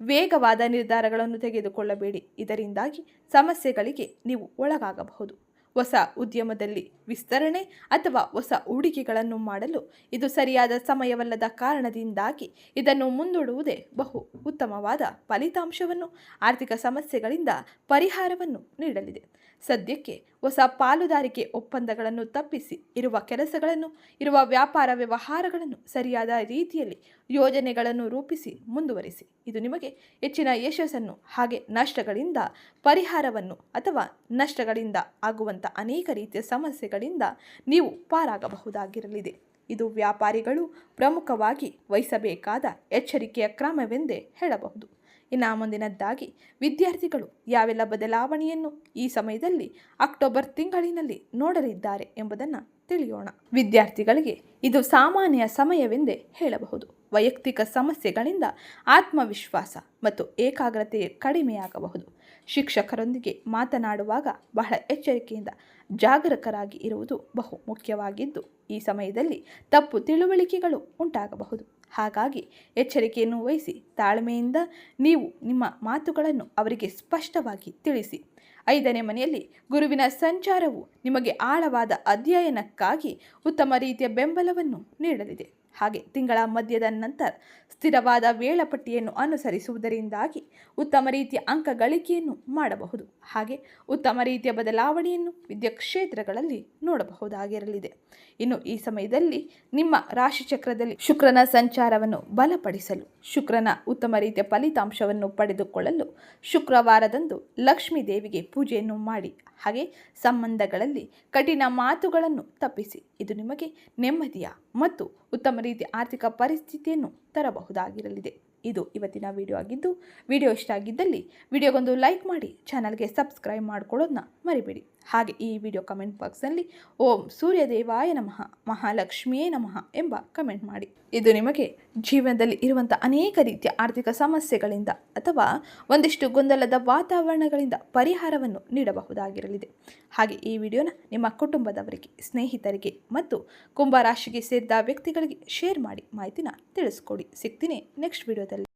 ವೇಗವಾದ ನಿರ್ಧಾರಗಳನ್ನು ತೆಗೆದುಕೊಳ್ಳಬೇಡಿ. ಇದರಿಂದಾಗಿ ಸಮಸ್ಯೆಗಳಿಗೆ ನೀವು ಒಳಗಾಗಬಹುದು. ಹೊಸ ಉದ್ಯಮದಲ್ಲಿ ವಿಸ್ತರಣೆ ಅಥವಾ ಹೊಸ ಹೂಡಿಕೆಗಳನ್ನು ಮಾಡಲು ಇದು ಸರಿಯಾದ ಸಮಯವಲ್ಲದ ಕಾರಣದಿಂದಾಗಿ ಇದನ್ನು ಮುಂದೂಡುವುದೇ ಬಹು ಉತ್ತಮವಾದ ಫಲಿತಾಂಶವನ್ನು ಆರ್ಥಿಕ ಸಮಸ್ಯೆಗಳಿಂದ ಪರಿಹಾರವನ್ನು ನೀಡಲಿದೆ. ಸದ್ಯಕ್ಕೆ ಹೊಸ ಪಾಲುದಾರಿಕೆ ಒಪ್ಪಂದಗಳನ್ನು ತಪ್ಪಿಸಿ ಇರುವ ಕೆಲಸಗಳನ್ನು, ಇರುವ ವ್ಯಾಪಾರ ವ್ಯವಹಾರಗಳನ್ನು ಸರಿಯಾದ ರೀತಿಯಲ್ಲಿ ಯೋಜನೆಗಳನ್ನು ರೂಪಿಸಿ ಮುಂದುವರಿಸಿ. ಇದು ನಿಮಗೆ ಹೆಚ್ಚಿನ ಯಶಸ್ಸನ್ನು ಹಾಗೆ ನಷ್ಟಗಳಿಂದ, ಪರಿಹಾರವನ್ನು ಅಥವಾ ನಷ್ಟಗಳಿಂದ ಆಗುವಂಥ ಅನೇಕ ರೀತಿಯ ಸಮಸ್ಯೆಗಳಿಂದ ನೀವು ಪಾರಾಗಬಹುದಾಗಿರಲಿದೆ. ಇದು ವ್ಯಾಪಾರಿಗಳು ಪ್ರಮುಖವಾಗಿ ವಹಿಸಬೇಕಾದ ಎಚ್ಚರಿಕೆಯ ಕ್ರಮವೆಂದೇ ಹೇಳಬಹುದು. ಇನ್ನು ಮುಂದಿನದ್ದಾಗಿ ವಿದ್ಯಾರ್ಥಿಗಳು ಯಾವೆಲ್ಲ ಬದಲಾವಣೆಯನ್ನು ಈ ಸಮಯದಲ್ಲಿ ಅಕ್ಟೋಬರ್ ತಿಂಗಳಿನಲ್ಲಿ ನೋಡಲಿದ್ದಾರೆ ಎಂಬುದನ್ನು ತಿಳಿಯೋಣ. ವಿದ್ಯಾರ್ಥಿಗಳಿಗೆ ಇದು ಸಾಮಾನ್ಯ ಸಮಯವೆಂದೇ ಹೇಳಬಹುದು. ವೈಯಕ್ತಿಕ ಸಮಸ್ಯೆಗಳಿಂದ ಆತ್ಮವಿಶ್ವಾಸ ಮತ್ತು ಏಕಾಗ್ರತೆ ಕಡಿಮೆಯಾಗಬಹುದು. ಶಿಕ್ಷಕರೊಂದಿಗೆ ಮಾತನಾಡುವಾಗ ಬಹಳ ಎಚ್ಚರಿಕೆಯಿಂದ ಜಾಗರೂಕರಾಗಿ ಇರುವುದು ಬಹು ಮುಖ್ಯವಾಗಿದ್ದು, ಈ ಸಮಯದಲ್ಲಿ ತಪ್ಪು ತಿಳುವಳಿಕೆಗಳು ಉಂಟಾಗಬಹುದು. ಹಾಗಾಗಿ ಎಚ್ಚರಿಕೆಯನ್ನು ವಹಿಸಿ, ತಾಳ್ಮೆಯಿಂದ ನೀವು ನಿಮ್ಮ ಮಾತುಗಳನ್ನು ಅವರಿಗೆ ಸ್ಪಷ್ಟವಾಗಿ ತಿಳಿಸಿ. ಐದನೇ ಮನೆಯಲ್ಲಿ ಗುರುವಿನ ಸಂಚಾರವು ನಿಮಗೆ ಆಳವಾದ ಅಧ್ಯಯನಕ್ಕಾಗಿ ಉತ್ತಮ ರೀತಿಯ ಬೆಂಬಲವನ್ನು ನೀಡಲಿದೆ. ಹಾಗೆ ತಿಂಗಳ ಮಧ್ಯದ ನಂತರ ಸ್ಥಿರವಾದ ವೇಳಾಪಟ್ಟಿಯನ್ನು ಅನುಸರಿಸುವುದರಿಂದಾಗಿ ಉತ್ತಮ ರೀತಿಯ ಅಂಕ ಗಳಿಕೆಯನ್ನು ಮಾಡಬಹುದು. ಹಾಗೆ ಉತ್ತಮ ರೀತಿಯ ಬದಲಾವಣೆಯನ್ನು ವಿದ್ಯಾ ಕ್ಷೇತ್ರಗಳಲ್ಲಿ ನೋಡಬಹುದಾಗಿರಲಿದೆ. ಇನ್ನು ಈ ಸಮಯದಲ್ಲಿ ನಿಮ್ಮ ರಾಶಿಚಕ್ರದಲ್ಲಿ ಶುಕ್ರನ ಸಂಚಾರವನ್ನು ಬಲಪಡಿಸಲು, ಶುಕ್ರನ ಉತ್ತಮ ರೀತಿಯ ಫಲಿತಾಂಶವನ್ನು ಪಡೆದುಕೊಳ್ಳಲು ಶುಕ್ರವಾರದಂದು ಲಕ್ಷ್ಮೀ ದೇವಿಗೆ ಪೂಜೆಯನ್ನು ಮಾಡಿ. ಹಾಗೆ ಸಂಬಂಧಗಳಲ್ಲಿ ಕಠಿಣ ಮಾತುಗಳನ್ನು ತಪ್ಪಿಸಿ. ಇದು ನಿಮಗೆ ನೆಮ್ಮದಿಯ ಮತ್ತು ಉತ್ತಮ ರೀತಿಯ ಆರ್ಥಿಕ ಪರಿಸ್ಥಿತಿಯನ್ನು ತರಬಹುದಾಗಿರಲಿದೆ. ಇದು ಇವತ್ತಿನ ವಿಡಿಯೋ ಆಗಿದ್ದು ವಿಡಿಯೋ ಇಷ್ಟ ಆಗಿದ್ದಲ್ಲಿ ವಿಡಿಯೋಗೊಂದು ಲೈಕ್ ಮಾಡಿ ಚಾನಲ್ಗೆ ಸಬ್ಸ್ಕ್ರೈಬ್ ಮಾಡ್ಕೊಳ್ಳೋದನ್ನ ಮರಿಬೇಡಿ. ಹಾಗೆ ಈ ವಿಡಿಯೋ ಕಮೆಂಟ್ ಬಾಕ್ಸ್ನಲ್ಲಿ ಓಂ ಸೂರ್ಯದೇವಾಯ ನಮಃ, ಮಹಾಲಕ್ಷ್ಮಿಯೇ ನಮಃ ಎಂಬ ಕಮೆಂಟ್ ಮಾಡಿ. ಇದು ನಿಮಗೆ ಜೀವನದಲ್ಲಿ ಇರುವಂಥ ಅನೇಕ ರೀತಿಯ ಆರ್ಥಿಕ ಸಮಸ್ಯೆಗಳಿಂದ ಅಥವಾ ಒಂದಿಷ್ಟು ಗೊಂದಲದ ವಾತಾವರಣಗಳಿಂದ ಪರಿಹಾರವನ್ನು ನೀಡಬಹುದಾಗಿರಲಿದೆ. ಹಾಗೆ ಈ ವಿಡಿಯೋನ ನಿಮ್ಮ ಕುಟುಂಬದವರಿಗೆ, ಸ್ನೇಹಿತರಿಗೆ ಮತ್ತು ಕುಂಭರಾಶಿಗೆ ಸೇರಿದ ವ್ಯಕ್ತಿಗಳಿಗೆ ಶೇರ್ ಮಾಡಿ ಮಾಹಿತಿನ ತಿಳಿಸ್ಕೊಡಿ. ಸಿಗ್ತೀನಿ ನೆಕ್ಸ್ಟ್ ವಿಡಿಯೋದಲ್ಲಿ